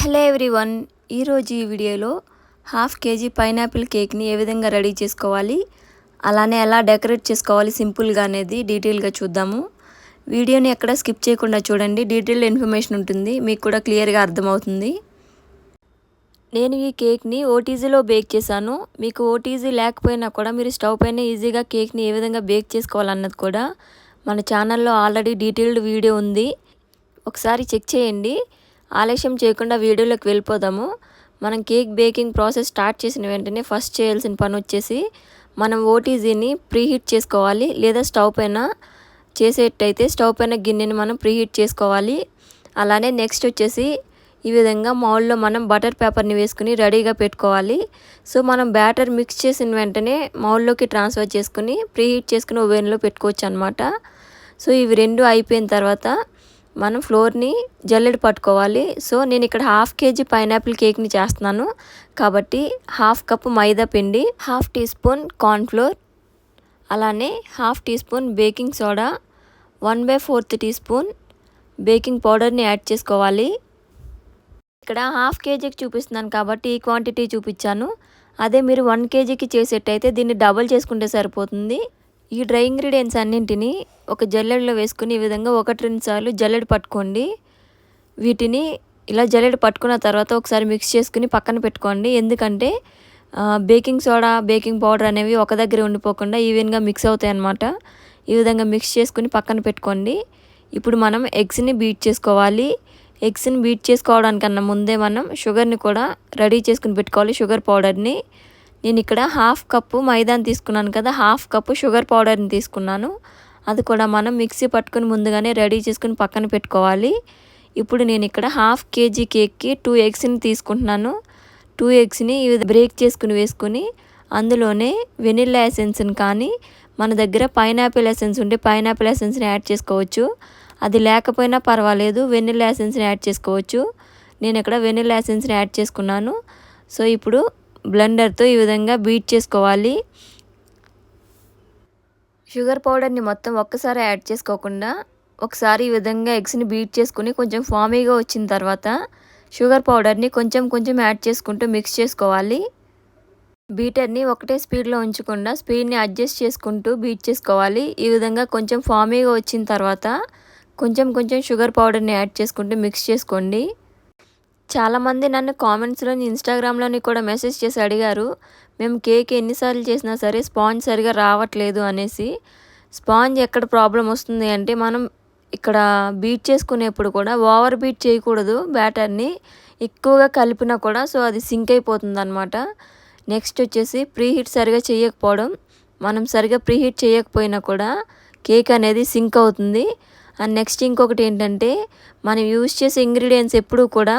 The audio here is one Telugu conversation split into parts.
హలో ఎవ్రీవన్ ఈరోజు ఈ వీడియోలో హాఫ్ కేజీ పైనాపిల్ కేక్ని ఏ విధంగా రెడీ చేసుకోవాలి అలానే ఎలా డెకరేట్ చేసుకోవాలి సింపుల్గా అనేది డీటెయిల్గా చూద్దాము. వీడియోని ఎక్కడ స్కిప్ చేయకుండా చూడండి డీటెయిల్ ఇన్ఫర్మేషన్ ఉంటుంది మీకు కూడా క్లియర్గా అర్థమవుతుంది. నేను ఈ కేక్ని ఓటీజీలో బేక్ చేశాను మీకు ఓటీజీ లేకపోయినా కూడా మీరు స్టవ్ పైన ఈజీగా కేక్ని ఏ విధంగా బేక్ చేసుకోవాలన్నది కూడా మన ఛానల్లో ఆల్రెడీ డీటెయిల్డ్ వీడియో ఉంది. ఒకసారి చెక్ చేయండి ఆలస్యం చేయకుండా వీడియోలోకి వెళ్ళిపోదాము. మనం కేక్ బేకింగ్ ప్రాసెస్ స్టార్ట్ చేసిన వెంటనే ఫస్ట్ చేయాల్సిన పని వచ్చేసి మనం ఓటీజీని ప్రీహీట్ చేసుకోవాలి. లేదా స్టవ్ పైన చేసేటైతే స్టవ్ పైన గిన్నెని మనం ప్రీహీట్ చేసుకోవాలి. అలానే నెక్స్ట్ వచ్చేసి ఈ విధంగా మౌల్లో మనం బటర్ పేపర్ని వేసుకుని రెడీగా పెట్టుకోవాలి. సో మనం బ్యాటర్ మిక్స్ చేసిన వెంటనే మౌల్లోకి ట్రాన్స్ఫర్ చేసుకుని ప్రీహీట్ చేసుకుని ఓవెన్లో పెట్టుకోవచ్చు అనమాట సో ఇవి రెండు అయిపోయిన తర్వాత మనం ఫ్లోర్ని జల్లెడ పట్టుకోవాలి. సో నేను ఇక్కడ హాఫ్ కేజీ పైనాపిల్ కేక్ని చేస్తున్నాను. కాబట్టి హాఫ్ కప్ మైదా పిండి హాఫ్ టీ స్పూన్ కార్న్ఫ్లోర్ అలానే half teaspoon baking soda one by fourth teaspoon baking పౌడర్ని యాడ్ చేసుకోవాలి. ఇక్కడ హాఫ్ కేజీకి చూపిస్తున్నాను కాబట్టి ఈ క్వాంటిటీ చూపించాను. అదే మీరు వన్ కేజీకి చేసేటైతే దీన్ని డబల్ చేసుకుంటే సరిపోతుంది. ఈ డ్రై ఇంగ్రీడియంట్స్ అన్నింటినీ ఒక జల్లెడలో వేసుకుని ఈ విధంగా ఒకటి రెండు సార్లు జల్లెడ పట్టుకోండి. వీటిని ఇలా జల్లెడ పట్టుకున్న తర్వాత ఒకసారి మిక్స్ చేసుకుని పక్కన పెట్టుకోండి. ఎందుకంటే బేకింగ్ సోడా బేకింగ్ పౌడర్ అనేవి ఒక దగ్గర ఉండిపోకుండా ఈవెన్గా మిక్స్ అవుతాయి అన్నమాట. ఈ విధంగా మిక్స్ చేసుకుని పక్కన పెట్టుకోండి. ఇప్పుడు మనం ఎగ్స్ని బీట్ చేసుకోవాలి. ఎగ్స్ని బీట్ చేసుకోవడానికన్నా ముందే మనం షుగర్ని కూడా రెడీ చేసుకుని పెట్టుకోవాలి షుగర్ పౌడర్ని. నేను ఇక్కడ హాఫ్ కప్పు మైదాని తీసుకున్నాను కదా హాఫ్ కప్పు షుగర్ పౌడర్ని తీసుకున్నాను. అది కూడా మనం మిక్సీ పట్టుకుని ముందుగానే రెడీ చేసుకుని పక్కన పెట్టుకోవాలి. ఇప్పుడు నేను ఇక్కడ హాఫ్ కేజీ కేక్కి టూ ఎగ్స్ని తీసుకుంటున్నాను. టూ ఎగ్స్ని బ్రేక్ చేసుకుని వేసుకుని అందులోనే వెనిల్లా ఎసెన్స్ని కానీ మన దగ్గర పైనాపిల్ ఎసెన్స్ ఉంటే పైనాపిల్ ఎసెన్స్ని యాడ్ చేసుకోవచ్చు. అది లేకపోయినా పర్వాలేదు వెనిల్లా ఎసెన్స్ని యాడ్ చేసుకోవచ్చు. నేను ఇక్కడ వెనిల్లా ఎసెన్స్ని యాడ్ చేసుకున్నాను. సో ఇప్పుడు బ్లెండర్తో ఈ విధంగా బీట్ చేసుకోవాలి. షుగర్ పౌడర్ని మొత్తం ఒక్కసారి యాడ్ చేసుకోకుండా ఒకసారి ఈ విధంగా ఎగ్స్ని బీట్ చేసుకుని కొంచెం ఫామీగా వచ్చిన తర్వాత షుగర్ పౌడర్ని కొంచెం కొంచెం యాడ్ చేసుకుంటూ మిక్స్ చేసుకోవాలి. బీటర్ని ఒకటే స్పీడ్లో ఉంచకుండా స్పీడ్ని అడ్జస్ట్ చేసుకుంటూ బీట్ చేసుకోవాలి. ఈ విధంగా కొంచెం ఫామీగా వచ్చిన తర్వాత కొంచెం కొంచెం షుగర్ పౌడర్ని యాడ్ చేసుకుంటూ మిక్స్ చేసుకోండి. చాలామంది నన్ను కామెంట్స్లోని ఇన్స్టాగ్రామ్లోని కూడా మెసేజ్ చేసి అడిగారు మేము కేక్ ఎన్నిసార్లు చేసినా సరే స్పాంజ్ సరిగా రావట్లేదు అనేసి. స్పాంజ్ ఎక్కడ ప్రాబ్లం వస్తుంది అంటే మనం ఇక్కడ బీట్ చేసుకునేప్పుడు కూడా ఓవర్ బీట్ చేయకూడదు బ్యాటర్ని ఎక్కువగా కలిపినా కూడా సో అది సింక్ అయిపోతుంది అనమాట నెక్స్ట్ వచ్చేసి ప్రీహీట్ సరిగా చేయకపోవడం మనం సరిగా ప్రీహీట్ చేయకపోయినా కూడా కేక్ అనేది సింక్ అవుతుంది. అండ్ నెక్స్ట్ ఇంకొకటి ఏంటంటే మనం యూజ్ చేసే ఇంగ్రీడియంట్స్ ఎప్పుడూ కూడా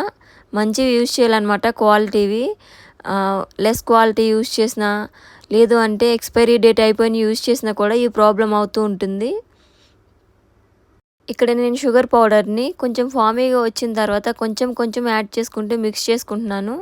మంచివి యూజ్ చేయాలన్నమాట క్వాలిటీవి. లెస్ క్వాలిటీ యూజ్ చేసిన లేదు అంటే ఎక్స్పైరీ డేట్ అయిపోయిన యూజ్ చేసినా కూడా ఈ ప్రాబ్లం అవుతూ ఉంటుంది. ఇక్కడ నేను షుగర్ పౌడర్ని కొంచెం ఫామీగా వచ్చిన తర్వాత కొంచెం కొంచెం యాడ్ చేసుకుంటూ మిక్స్ చేసుకుంటున్నాను.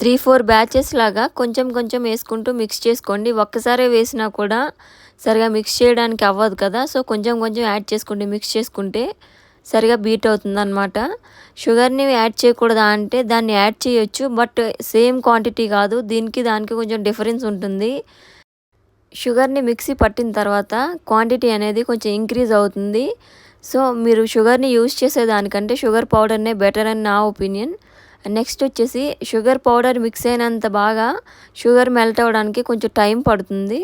త్రీ ఫోర్ బ్యాచెస్ లాగా కొంచెం కొంచెం వేసుకుంటూ మిక్స్ చేసుకోండి. ఒక్కసారే వేసినా కూడా సరిగా మిక్స్ చేయడానికి అవ్వదు కదా. సో కొంచెం కొంచెం యాడ్ చేసుకోండి మిక్స్ చేసుకుంటే సరిగా బీట్ అవుతుందన్నమాట. షుగర్ని యాడ్ చేయకూడదా అంటే దాన్ని యాడ్ చేయొచ్చు. బట్ సేమ్ క్వాంటిటీ కాదు. దీనికి దానికి కొంచెం డిఫరెన్స్ ఉంటుంది. షుగర్ని మిక్సీ పట్టిన తర్వాత క్వాంటిటీ అనేది కొంచెం ఇంక్రీజ్ అవుతుంది. సో మీరు షుగర్ని యూజ్ చేసేదానికంటే షుగర్ పౌడర్నే బెటర్ అని నా ఒపీనియన్ నెక్స్ట్ వచ్చేసి షుగర్ పౌడర్ మిక్స్ అయినంత బాగా షుగర్ మెల్ట్ అవ్వడానికి కొంచెం టైం పడుతుంది.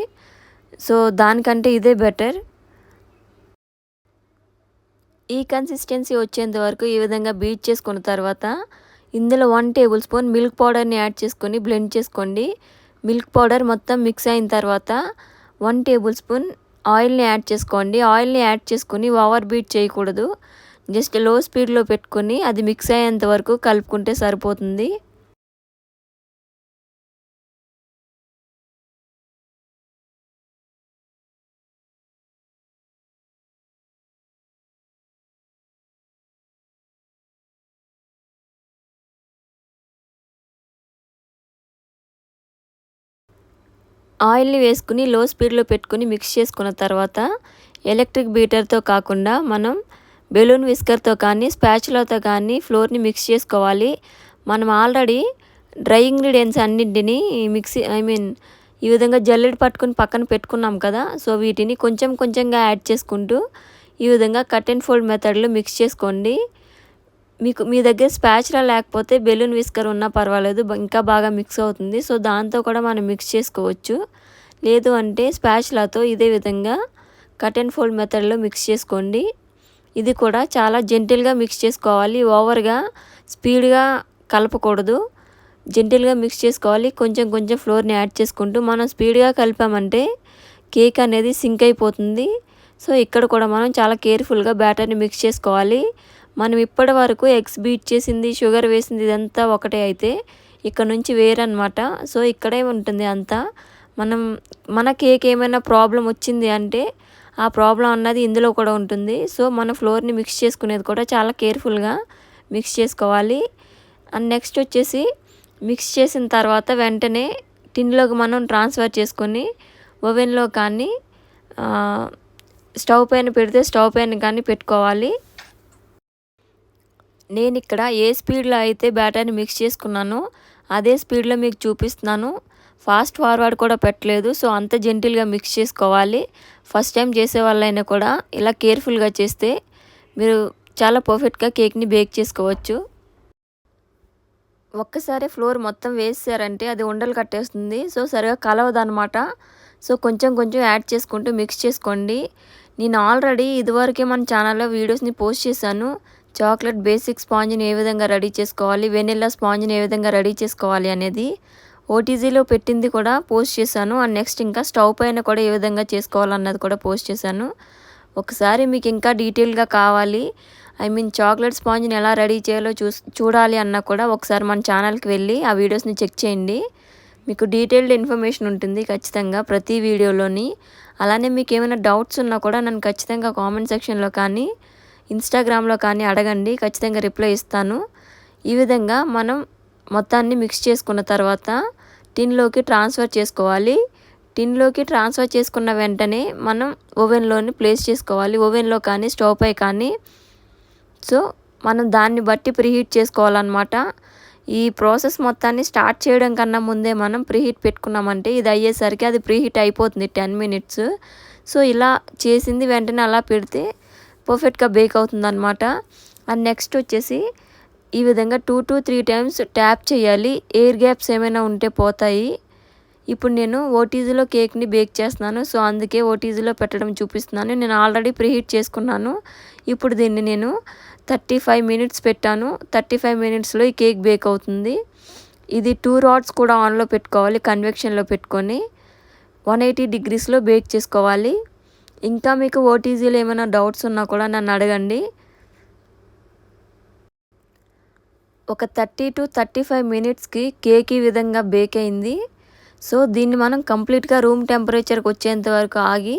సో దానికంటే ఇదే బెటర్. ఈ కన్సిస్టెన్సీ వచ్చేంత వరకు ఈ విధంగా బీట్ చేసుకున్న తర్వాత ఇందులో వన్ టేబుల్ స్పూన్ మిల్క్ పౌడర్ని యాడ్ చేసుకొని బ్లెండ్ చేసుకోండి. మిల్క్ పౌడర్ మొత్తం మిక్స్ అయిన తర్వాత వన్ టేబుల్ స్పూన్ ఆయిల్ని యాడ్ చేసుకోండి. ఆయిల్ని యాడ్ చేసుకొని ఓవర్ బీట్ చేయకూడదు. జస్ట్లో స్పీడ్లో పెట్టుకొని అది మిక్స్ అయ్యేంత వరకు కలుపుకుంటే సరిపోతుంది. ఆయిల్ని వేసుకుని లో స్పీడ్లో పెట్టుకుని మిక్స్ చేసుకున్న తర్వాత ఎలక్ట్రిక్ బీటర్తో కాకుండా మనం బెలూన్ విస్కర్తో కానీ స్పాచులతో కానీ ఫ్లోర్ని మిక్స్ చేసుకోవాలి. మనం ఆల్రెడీ డ్రై ఇంగ్రీడియంట్స్ అన్నింటినీ మిక్సీ ఐ మీన్ ఈ విధంగా జల్లెడ పట్టుకుని పక్కన పెట్టుకున్నాం కదా సో వీటిని కొంచెం కొంచెంగా యాడ్ చేసుకుంటూ ఈ విధంగా కట్ అండ్ ఫోల్డ్ మెథడ్లో మిక్స్ చేసుకోండి. మీకు మీ దగ్గర స్పాచ్లా లేకపోతే బెలూన్ విస్కర్ ఉన్నా పర్వాలేదు ఇంకా బాగా మిక్స్ అవుతుంది. సో దాంతో కూడా మనం మిక్స్ చేసుకోవచ్చు. లేదు అంటే స్పాచ్లాతో ఇదే విధంగా కట్ అండ్ ఫోల్డ్ మెథడ్లో మిక్స్ చేసుకోండి. ఇది కూడా చాలా జెంటిల్గా మిక్స్ చేసుకోవాలి. ఓవర్గా స్పీడ్గా కలపకూడదు. జెంటిల్గా మిక్స్ చేసుకోవాలి. కొంచెం కొంచెం ఫ్లోర్ని యాడ్ చేసుకుంటూ మనం స్పీడ్గా కలిపామంటే కేక్ అనేది సింక్ అయిపోతుంది. సో ఇక్కడ కూడా మనం చాలా కేర్ఫుల్గా బ్యాటర్ని మిక్స్ చేసుకోవాలి. మనం ఇప్పటి వరకు ఎగ్స్ బీట్ చేసింది షుగర్ వేసింది ఇదంతా ఒకటే అయితే ఇక్కడ నుంచి వేరనమాట సో ఇక్కడే ఉంటుంది అంతా. మనం మన కేక్ ఏమైనా ప్రాబ్లం వచ్చింది అంటే ఆ ప్రాబ్లం అన్నది ఇందులో కూడా ఉంటుంది. సో మన ఫ్లోర్ని మిక్స్ చేసుకునేది కూడా చాలా కేర్ఫుల్గా మిక్స్ చేసుకోవాలి. అండ్ నెక్స్ట్ వచ్చేసి మిక్స్ చేసిన తర్వాత వెంటనే టిన్లోకి మనం ట్రాన్స్ఫర్ చేసుకొని ఓవెన్లో కానీ స్టవ్ పైన పెడితే స్టవ్ పైన కానీ పెట్టుకోవాలి. నేను ఇక్కడ ఏ స్పీడ్లో అయితే బ్యాటర్ని మిక్స్ చేసుకున్నానో అదే స్పీడ్లో మీకు చూపిస్తున్నాను. ఫాస్ట్ ఫార్వర్డ్ కూడా పెట్టలేదు. సో అంత జెంటిల్గా మిక్స్ చేసుకోవాలి. ఫస్ట్ టైం చేసే వాళ్ళైనా కూడా ఇలా కేర్ఫుల్గా చేస్తే మీరు చాలా పర్ఫెక్ట్గా కేక్ని బేక్ చేసుకోవచ్చు. ఒక్కసారి ఫ్లోర్ మొత్తం వేసారంటే అది ఉండలు కట్టేస్తుంది. సో సరిగా కలవదనమాట సో కొంచెం కొంచెం యాడ్ చేసుకుంటూ మిక్స్ చేసుకోండి. నేను ఆల్రెడీ ఇదివరకే మన ఛానల్లో వీడియోస్ని పోస్ట్ చేశాను. చాక్లెట్ బేసిక్ స్పాంజ్ని ఏ విధంగా రెడీ చేసుకోవాలి? వెనిల్లా స్పాంజ్ని ఏ విధంగా రెడీ చేసుకోవాలి అనేది. ఓటీజీలో పెట్టింది కూడా పోస్ట్ చేశాను. అండ్ నెక్స్ట్ ఇంకా స్టవ్ పైన కూడా ఏ విధంగా చేసుకోవాలన్నది కూడా పోస్ట్ చేశాను. ఒకసారి మీకు ఇంకా డీటెయిల్గా కావాలి. ఐ మీన్ చాక్లెట్ స్పాంజ్ని ఎలా రెడీ చేయాలో చూ చూడాలి అన్నా కూడా ఒకసారి మన ఛానల్కి వెళ్ళి ఆ వీడియోస్ని చెక్ చేయండి. మీకు డీటెయిల్డ్ ఇన్ఫర్మేషన్ ఉంటుంది ఖచ్చితంగా ప్రతి వీడియోలోని. అలానే మీకు ఏమైనా డౌట్స్ ఉన్నా కూడా నన్ను ఖచ్చితంగా కామెంట్ సెక్షన్లో కానీ ఇన్స్టాగ్రామ్లో కానీ అడగండి. ఖచ్చితంగా రిప్లై ఇస్తాను. ఈ విధంగా మనం మొత్తాన్ని మిక్స్ చేసుకున్న తర్వాత టిన్లోకి ట్రాన్స్ఫర్ చేసుకోవాలి. టిన్లోకి ట్రాన్స్ఫర్ చేసుకున్న వెంటనే మనం ఓవెన్లోని ప్లేస్ చేసుకోవాలి. ఓవెన్లో కానీ స్టవ్ పై కానీ. సో మనం దాన్ని బట్టి ప్రీహీట్ చేసుకోవాలన్నమాట. ఈ ప్రాసెస్ మొత్తాన్ని స్టార్ట్ చేయడం కన్నా ముందే మనం ప్రీహీట్ పెట్టుకున్నామంటే ఇది అయ్యేసరికి అది ప్రీహీట్ అయిపోతుంది టెన్ మినిట్స్. సో ఇలా చేసింది వెంటనే అలా పెడితే పర్ఫెక్ట్గా బేక్ అవుతుంది అనమాట అండ్ నెక్స్ట్ వచ్చేసి ఈ విధంగా two to three times tap చేయాలి. ఎయిర్ గ్యాప్స్ ఏమైనా ఉంటే పోతాయి. ఇప్పుడు నేను ఓటీజీలో కేక్ని బేక్ చేస్తున్నాను. సో అందుకే ఓటీజీలో పెట్టడం చూపిస్తున్నాను. నేను ఆల్రెడీ ప్రీహీట్ చేసుకున్నాను. ఇప్పుడు దీన్ని నేను థర్టీ ఫైవ్ మినిట్స్ పెట్టాను. థర్టీ ఫైవ్ మినిట్స్లో ఈ కేక్ బేక్ అవుతుంది. ఇది టూ రాడ్స్ కూడా ఆన్లో పెట్టుకోవాలి. కన్వెక్షన్లో పెట్టుకొని వన్ ఎయిటీ డిగ్రీస్లో బేక్ చేసుకోవాలి. ఇంకా మీకు ఓటీజీలో ఏమైనా డౌట్స్ ఉన్నా కూడా నన్ను అడగండి. ఒక థర్టీ టు థర్టీ ఫైవ్ మినిట్స్కి కేక్ ఈ విధంగా బేక్ అయింది. సో దీన్ని మనం కంప్లీట్గా రూమ్ టెంపరేచర్కి వచ్చేంత వరకు ఆగి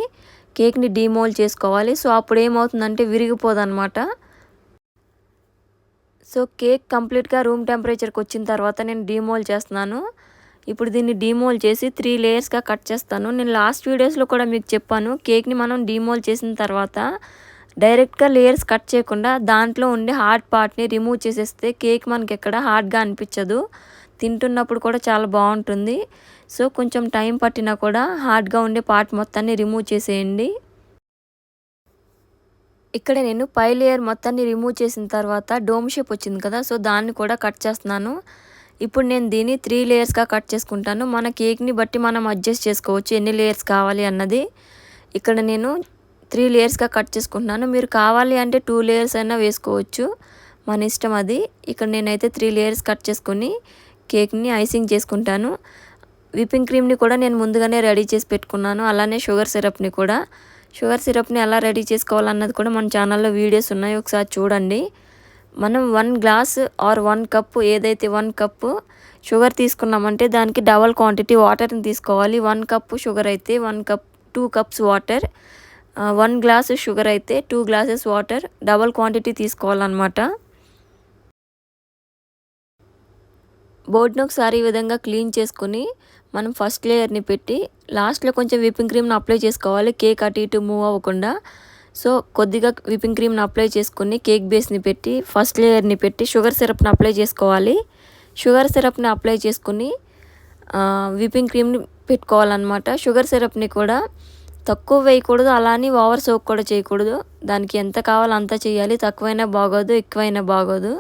కేక్ని డీమోల్ చేసుకోవాలి. సో అప్పుడు ఏమవుతుందంటే విరిగిపోదన్నమాట. సో కేక్ కంప్లీట్గా రూమ్ టెంపరేచర్కి వచ్చిన తర్వాత నేను డీమోల్ చేస్తున్నాను. ఇప్పుడు దీన్ని డీమోల్ చేసి త్రీ లేయర్స్గా కట్ చేస్తాను. నేను లాస్ట్ వీడియోస్లో కూడా మీకు చెప్పాను కేక్ని మనం డీమోల్ చేసిన తర్వాత డైరెక్ట్గా లేయర్స్ కట్ చేయకుండా దాంట్లో ఉండే హార్డ్ పార్ట్ని రిమూవ్ చేసేస్తే కేక్ మనకి ఎక్కడ హార్డ్గా అనిపించదు. తింటున్నప్పుడు కూడా చాలా బాగుంటుంది. సో కొంచెం టైం పట్టినా కూడా హార్డ్గా ఉండే పార్ట్ మొత్తాన్ని రిమూవ్ చేసేయండి. ఇక్కడ నేను పై లేయర్ మొత్తాన్ని రిమూవ్ చేసిన తర్వాత డోమ్ షేప్ వచ్చింది కదా సో దాన్ని కూడా కట్ చేస్తున్నాను. ఇప్పుడు నేను దీన్ని త్రీ లేయర్స్గా కట్ చేసుకుంటాను. మన కేక్ని బట్టి మనం అడ్జస్ట్ చేసుకోవచ్చు ఎన్ని లేయర్స్ కావాలి అన్నది. ఇక్కడ నేను త్రీ లేయర్స్గా కట్ చేసుకుంటున్నాను. మీరు కావాలి అంటే టూ లేయర్స్ అయినా వేసుకోవచ్చు. మన ఇష్టం అది. ఇక్కడ నేనైతే త్రీ లేయర్స్ కట్ చేసుకొని కేక్ని ఐసింగ్ చేసుకుంటాను. విప్పింగ్ క్రీమ్ని కూడా నేను ముందుగానే రెడీ చేసి పెట్టుకున్నాను. అలానే షుగర్ సిరప్ని కూడా. షుగర్ సిరప్ని ఎలా రెడీ చేసుకోవాలన్నది కూడా మన ఛానల్లో వీడియోస్ ఉన్నాయి. ఒకసారి చూడండి. మనం one glass or one cup ఏదైతే వన్ కప్పు షుగర్ తీసుకున్నామంటే దానికి డబల్ క్వాంటిటీ వాటర్ని తీసుకోవాలి. వన్ కప్పు షుగర్ అయితే one cup two cups water. One glass sugar అయితే two glasses water double quantity తీసుకోవాలన్నమాట. బోర్డును ఒకసారి ఈ విధంగా క్లీన్ చేసుకొని మనం ఫస్ట్ లేయర్ని పెట్టి లాస్ట్లో కొంచెం విప్పింగ్ క్రీమ్ని అప్లై చేసుకోవాలి. కేక్ అటు ఇటు మూవ్ అవ్వకుండా. సో కొద్దిగా విప్పింగ్ క్రీమ్ని అప్లై చేసుకుని కేక్ బేస్ని పెట్టి ఫస్ట్ లేయర్ని పెట్టి షుగర్ సిరప్ని అప్లై చేసుకోవాలి. షుగర్ సిరప్ని అప్లై చేసుకుని విప్పింగ్ క్రీమ్ని పెట్టుకోవాలన్నమాట. షుగర్ సిరప్ని కూడా తక్కువ వేయకూడదు అలానే ఓవర్ సోక్ కూడా చేయకూడదు. దానికి ఎంత కావాలో అంత చేయాలి. తక్కువైనా బాగోదు ఎక్కువైనా బాగోదు.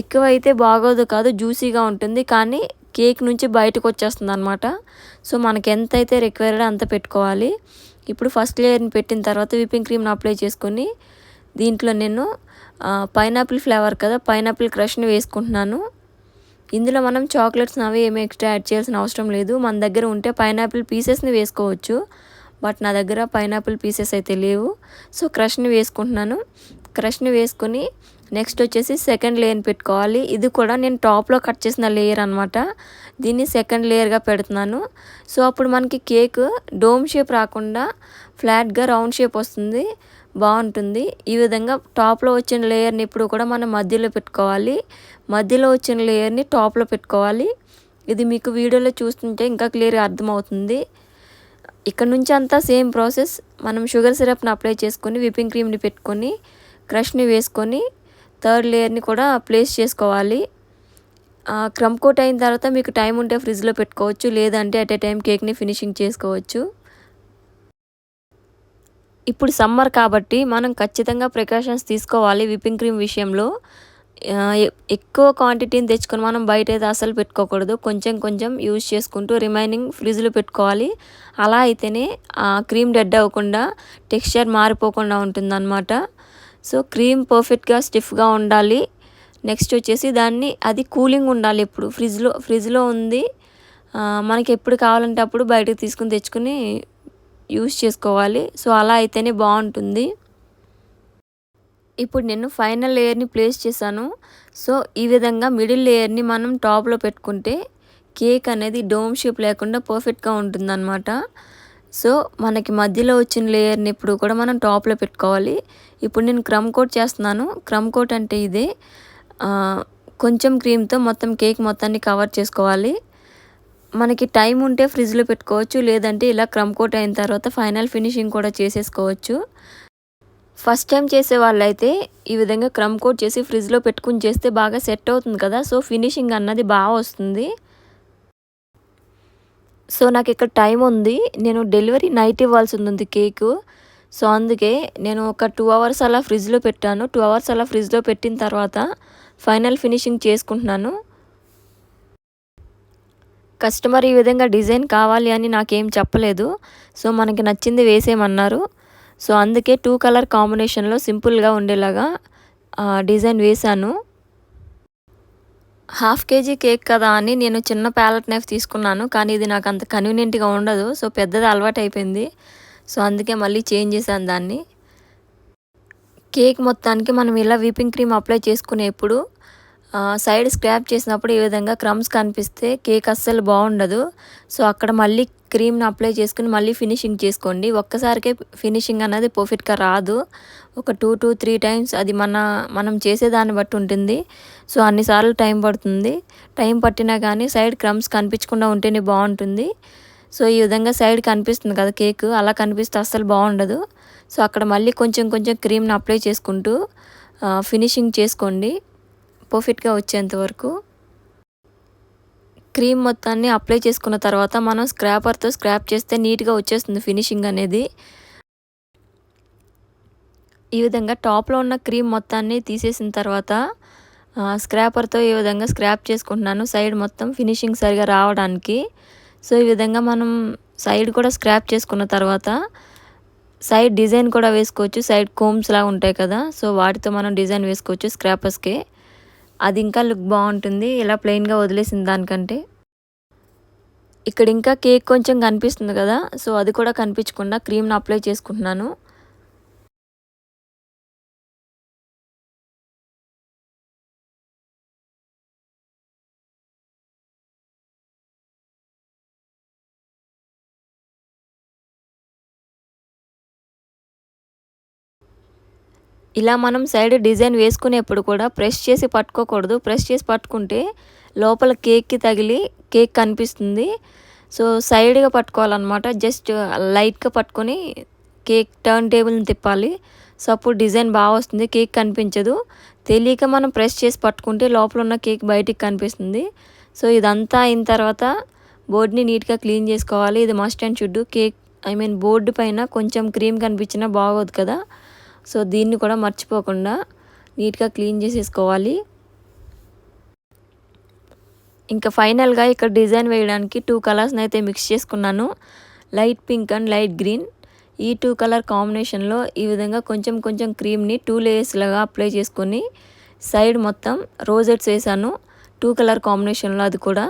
ఎక్కువ అయితే బాగోదు కాదు జ్యూసీగా ఉంటుంది. కానీ కేక్ నుంచి బయటకు వచ్చేస్తుంది అనమాట సో మనకి ఎంత అయితే రిక్వైర్డ్ అంత పెట్టుకోవాలి. ఇప్పుడు ఫస్ట్ లేయర్ని పెట్టిన తర్వాత విప్పింగ్ క్రీమ్ని అప్లై చేసుకొని దీంట్లో నేను పైనాపిల్ ఫ్లేవర్ కదా పైనాపిల్ క్రష్ని వేసుకుంటున్నాను. ఇందులో మనం చాక్లెట్స్ అవి ఏమీ ఎక్స్ట్రా యాడ్ చేయాల్సిన అవసరం లేదు. మన దగ్గర ఉంటే పైనాపిల్ పీసెస్ని వేసుకోవచ్చు. బట్ నా దగ్గర పైనాపిల్ పీసెస్ అయితే లేవు. సో క్రష్ని వేసుకుంటున్నాను. క్రష్ని వేసుకొని నెక్స్ట్ వచ్చేసి సెకండ్ లేయర్ని పెట్టుకోవాలి. ఇది కూడా నేను టాప్లో కట్ చేసిన లేయర్ అనమాట దీన్ని సెకండ్ లేయర్గా పెడుతున్నాను. సో అప్పుడు మనకి కేక్ డోమ్ షేప్ రాకుండా ఫ్లాట్గా రౌండ్ షేప్ వస్తుంది. బాగుంటుంది. ఈ విధంగా టాప్లో వచ్చిన లేయర్ని ఇప్పుడు కూడా మనం మధ్యలో పెట్టుకోవాలి. మధ్యలో వచ్చిన లేయర్ని టాప్లో పెట్టుకోవాలి. ఇది మీకు వీడియోలో చూస్తుంటే ఇంకా క్లియర్గా అర్థమవుతుంది. ఇక్కడ నుంచి అంతా సేమ్ ప్రాసెస్. మనం షుగర్ సిరప్ని అప్లై చేసుకొని విప్పింగ్ క్రీమ్ని పెట్టుకొని క్రష్ని వేసుకొని థర్డ్ లేయర్ని కూడా ప్లేస్ చేసుకోవాలి. క్రమ్ కోట్ అయిన తర్వాత మీకు టైం ఉంటే ఫ్రిడ్జ్లో పెట్టుకోవచ్చు. లేదంటే అట్ ఏ టైం కేక్ని ఫినిషింగ్ చేసుకోవచ్చు. ఇప్పుడు సమ్మర్ కాబట్టి మనం ఖచ్చితంగా ప్రికాషన్స్ తీసుకోవాలి విప్పింగ్ క్రీమ్ విషయంలో. ఎక్కువ క్వాంటిటీని తెచ్చుకొని మనం బయట అయితే అసలు పెట్టుకోకూడదు. కొంచెం కొంచెం యూజ్ చేసుకుంటూ రిమైనింగ్ ఫ్రిడ్జ్లో పెట్టుకోవాలి. అలా అయితేనే ఆ క్రీమ్ డెడ్ అవ్వకుండా టెక్స్చర్ మారిపోకుండా ఉంటుందన్నమాట. సో క్రీమ్ పర్ఫెక్ట్గా స్టిఫ్గా ఉండాలి. నెక్స్ట్ వచ్చేసి దాన్ని అది కూలింగ్ ఉండాలి ఎప్పుడు. ఫ్రిడ్జ్లో ఫ్రిడ్జ్లో ఉంది. మనకి ఎప్పుడు కావాలంటే అప్పుడు బయటకు తీసుకుని తెచ్చుకుని యూస్ చేసుకోవాలి. సో అలా అయితేనే బాగుంటుంది. ఇప్పుడు నేను ఫైనల్ లేయర్ని ప్లేస్ చేశాను. సో ఈ విధంగా మిడిల్ లేయర్ని మనం టాప్లో పెట్టుకుంటే కేక్ అనేది డోమ్ షేప్ లేకుండా పర్ఫెక్ట్గా ఉంటుందన్నమాట. సో మనకి మధ్యలో వచ్చిన లేయర్ని ఇప్పుడు కూడా మనం టాప్లో పెట్టుకోవాలి. ఇప్పుడు నేను క్రమ్ కోట్ చేస్తున్నాను. క్రమ్ కోట్ అంటే ఇదే. కొంచెం క్రీమ్తో మొత్తం కేక్ మొత్తాన్ని కవర్ చేసుకోవాలి. మనకి టైం ఉంటే ఫ్రిడ్జ్లో పెట్టుకోవచ్చు. లేదంటే ఇలా క్రమ్ కోట్ అయిన తర్వాత ఫైనల్ ఫినిషింగ్ కూడా చేసేసుకోవచ్చు. ఫస్ట్ టైం చేసే వాళ్ళైతే ఈ విధంగా క్రమ్ కోట్ చేసి ఫ్రిడ్జ్లో పెట్టుకుని చేస్తే బాగా సెట్ అవుతుంది కదా. సో ఫినిషింగ్ అన్నది బాగా వస్తుంది. సో నాకు ఇక్కడ టైం ఉంది. నేను డెలివరీ నైట్ ఇవ్వాల్సి ఉంది కేకు. సో అందుకే నేను ఒక టూ అవర్స్ అలా ఫ్రిడ్జ్లో పెట్టాను. టూ అవర్స్ అలా ఫ్రిడ్జ్లో పెట్టిన తర్వాత ఫైనల్ ఫినిషింగ్ చేసుకుంటున్నాను. కస్టమర్ ఈ విధంగా డిజైన్ కావాలి అని నాకేం చెప్పలేదు. సో మనకి నచ్చింది వేసేయమన్నారు. సో అందుకే టూ కలర్ కాంబినేషన్లో సింపుల్గా ఉండేలాగా డిజైన్ వేశాను. హాఫ్ కేజీ కేక్ కదా అని నేను చిన్న ప్యాలెట్ నైఫ్ తీసుకున్నాను కానీ ఇది నాకు అంత కన్వీనియంట్గా ఉండదు. సో పెద్దది అలవాటు అయిపోయింది. సో అందుకే మళ్ళీ చేంజ్ చేశాను దాన్ని. కేక్ మొత్తానికి మనం ఇలా వీపింగ్ క్రీమ్ అప్లై చేసుకునేప్పుడు సైడ్ స్క్రాప్ చేసినప్పుడు ఈ విధంగా క్రమ్స్ కనిపిస్తే కేక్ అస్సలు బాగుండదు. సో అక్కడ మళ్ళీ క్రీమ్ని అప్లై చేసుకుని మళ్ళీ ఫినిషింగ్ చేసుకోండి. ఒక్కసారికే ఫినిషింగ్ అనేది పర్ఫెక్ట్గా రాదు. ఒక టూ టూ త్రీ టైమ్స్ అది మన మనం చేసేదాన్ని బట్టి ఉంటుంది. సో అన్నిసార్లు టైం పడుతుంది. టైం పట్టినా కానీ సైడ్ క్రమ్స్ కనిపించకుండా ఉంటేనే బాగుంటుంది. సో ఈ విధంగా సైడ్ కనిపిస్తుంది కదా కేక్ అలా కనిపిస్తే అస్సలు బాగుండదు. సో అక్కడ మళ్ళీ కొంచెం కొంచెం క్రీమ్ని అప్లై చేసుకుంటూ ఫినిషింగ్ చేసుకోండి. పర్ఫెక్ట్గా వచ్చేంత వరకు క్రీమ్ మొత్తాన్ని అప్లై చేసుకున్న తర్వాత మనం స్క్రాపర్తో స్క్రాప్ చేస్తే నీట్గా వచ్చేస్తుంది ఫినిషింగ్ అనేది. ఈ విధంగా టాప్లో ఉన్న క్రీమ్ మొత్తాన్ని తీసేసిన తర్వాత స్క్రాపర్తో ఈ విధంగా స్క్రాప్ చేసుకుంటున్నాను. సైడ్ మొత్తం ఫినిషింగ్ సరిగా రావడానికి. సో ఈ విధంగా మనం సైడ్ కూడా స్క్రాప్ చేసుకున్న తర్వాత సైడ్ డిజైన్ కూడా వేసుకోవచ్చు. సైడ్ కోమ్స్ లాగా ఉంటాయి కదా. సో వాటితో మనం డిజైన్ వేసుకోవచ్చు స్క్రాపర్స్కి అది ఇంకా లుక్ బాగుంటుంది. ఇలా ప్లెయిన్గా వదిలేసిన దానికంటే. ఇక్కడ ఇంకా కేక్ కొంచెం కనిపిస్తుంది కదా. సో అది కూడా కనిపించకుండా క్రీమ్ని అప్లై చేసుకుంటున్నాను. ఇలా మనం సైడ్ డిజైన్ వేసుకునేప్పుడు కూడా ప్రెస్ చేసి పట్టుకోకూడదు. ప్రెస్ చేసి పట్టుకుంటే లోపల కేక్కి తగిలి కేక్ కనిపిస్తుంది. సో సైడ్గా పట్టుకోవాలన్నమాట. జస్ట్ లైట్గా పట్టుకొని కేక్ టర్న్ టేబుల్ని తిప్పాలి. సో అప్పుడు డిజైన్ బాగా వస్తుంది. కేక్ కనిపించదు. తెలియక మనం ప్రెస్ చేసి పట్టుకుంటే లోపల ఉన్న కేక్ బయటికి కనిపిస్తుంది. సో ఇదంతా అయిన తర్వాత బోర్డ్ని నీట్గా క్లీన్ చేసుకోవాలి. ఇది must and should. Cake I mean board పైన కొంచెం క్రీమ్ కనిపించినా బాగోదు కదా. సో దీన్ని కూడా మర్చిపోకుండా నీట్గా క్లీన్ చేసేసుకోవాలి. ఇంకా ఫైనల్గా ఇక్కడ డిజైన్ వేయడానికి టూ కలర్స్ని అయితే మిక్స్ చేసుకున్నాను. Light pink and light green. ఈ టూ కలర్ కాంబినేషన్లో ఈ విధంగా కొంచెం కొంచెం క్రీమ్ని టూ లేయర్స్ లాగా అప్లై చేసుకొని సైడ్ మొత్తం రోజెట్స్ వేసాను. టూ కలర్ కాంబినేషన్లో అది కూడా.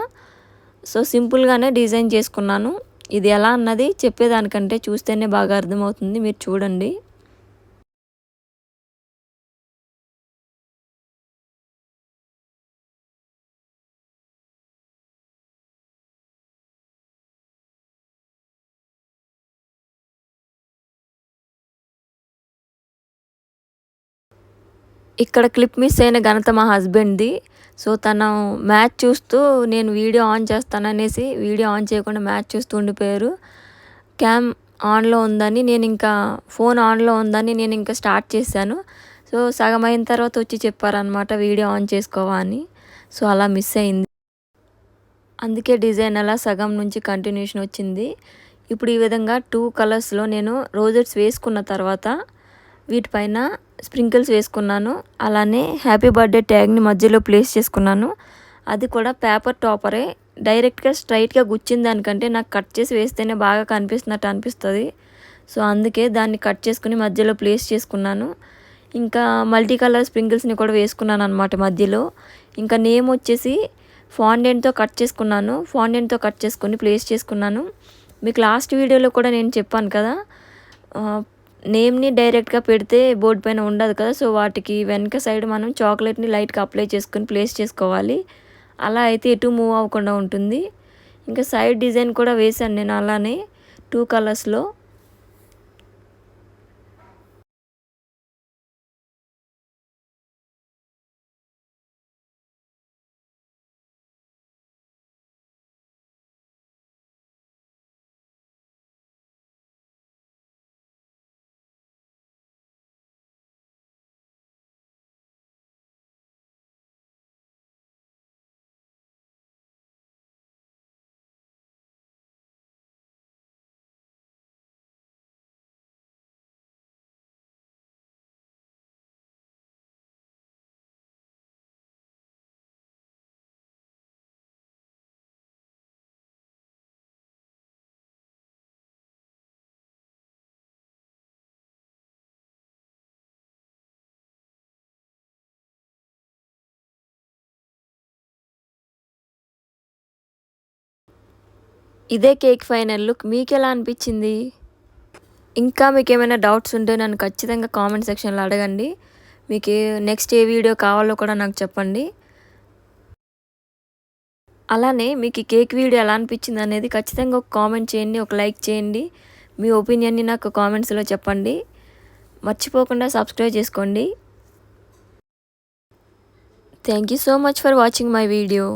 సో సింపుల్గానే డిజైన్ చేసుకున్నాను. ఇది ఎలా అన్నది చెప్పేదానికంటే చూస్తేనే బాగా అర్థమవుతుంది. మీరు చూడండి. ఇక్కడ క్లిప్ మిస్ అయిన ఘనత మా హస్బెండ్ది. సో తను మ్యాచ్ చూస్తూ నేను వీడియో ఆన్ చేస్తాననేసి వీడియో ఆన్ చేయకుండా మ్యాచ్ చూస్తూ ఉండిపోయారు. క్యామ్ ఆన్లో ఉందని నేను ఇంకా ఫోన్ ఆన్లో ఉందని నేను ఇంకా స్టార్ట్ చేశాను. సో సగం అయిన తర్వాత వచ్చి చెప్పారనమాట వీడియో ఆన్ చేసుకోవా అని. సో అలా మిస్ అయింది. అందుకే డిజైన్ అలా సగం నుంచి కంటిన్యూషన్ వచ్చింది. ఇప్పుడు ఈ విధంగా టూ కలర్స్లో నేను రోజెట్స్ వేసుకున్న తర్వాత వీటిపైన స్ప్రింకిల్స్ వేసుకున్నాను. అలానే హ్యాపీ బర్త్డే ట్యాగ్ని మధ్యలో ప్లేస్ చేసుకున్నాను. అది కూడా పేపర్ టాపరే. డైరెక్ట్గా స్ట్రైట్గా గుచ్చిన దానికంటే నాకు కట్ చేసి వేస్తేనే బాగా కనిపిస్తున్నట్టు అనిపిస్తుంది. సో అందుకే దాన్ని కట్ చేసుకుని మధ్యలో ప్లేస్ చేసుకున్నాను. ఇంకా మల్టీ కలర్ స్ప్రింకిల్స్ని కూడా వేసుకున్నాను అనమాట మధ్యలో. ఇంకా నేమ్ వచ్చేసి ఫాండెంట్తో కట్ చేసుకున్నాను. ఫాండెంట్తో కట్ చేసుకుని ప్లేస్ చేసుకున్నాను. మీకు లాస్ట్ వీడియోలో కూడా నేను చెప్పాను కదా నేమ్ని డైరెక్ట్గా పెడితే బోర్డు పైన ఉండదు కదా సో వాటికి వెనక సైడ్ మనం చాక్లెట్ని లైట్గా అప్లై చేసుకొని ప్లేస్ చేసుకోవాలి. అలా అయితే ఎటు మూవ్ అవ్వకుండా ఉంటుంది. ఇంకా సైడ్ డిజైన్ కూడా వేశాను నేను అలానే టూ కలర్స్లో. ఇదే కేక్ ఫైనల్ లుక్ మీకు ఎలా అనిపించింది? ఇంకా మీకు ఏమైనా డౌట్స్ ఉంటే నన్ను ఖచ్చితంగా కామెంట్ సెక్షన్లో అడగండి. మీకు నెక్స్ట్ ఏ వీడియో కావాలో కూడా నాకు చెప్పండి. అలానే మీకు ఈ కేక్ వీడియో ఎలా అనిపించింది అనేది ఖచ్చితంగా ఒక కామెంట్ చేయండి ఒక లైక్ చేయండి. మీ ఒపీనియన్ని నాకు కామెంట్స్లో చెప్పండి. మర్చిపోకుండా సబ్స్క్రైబ్ చేసుకోండి. Thank you so much for watching my video.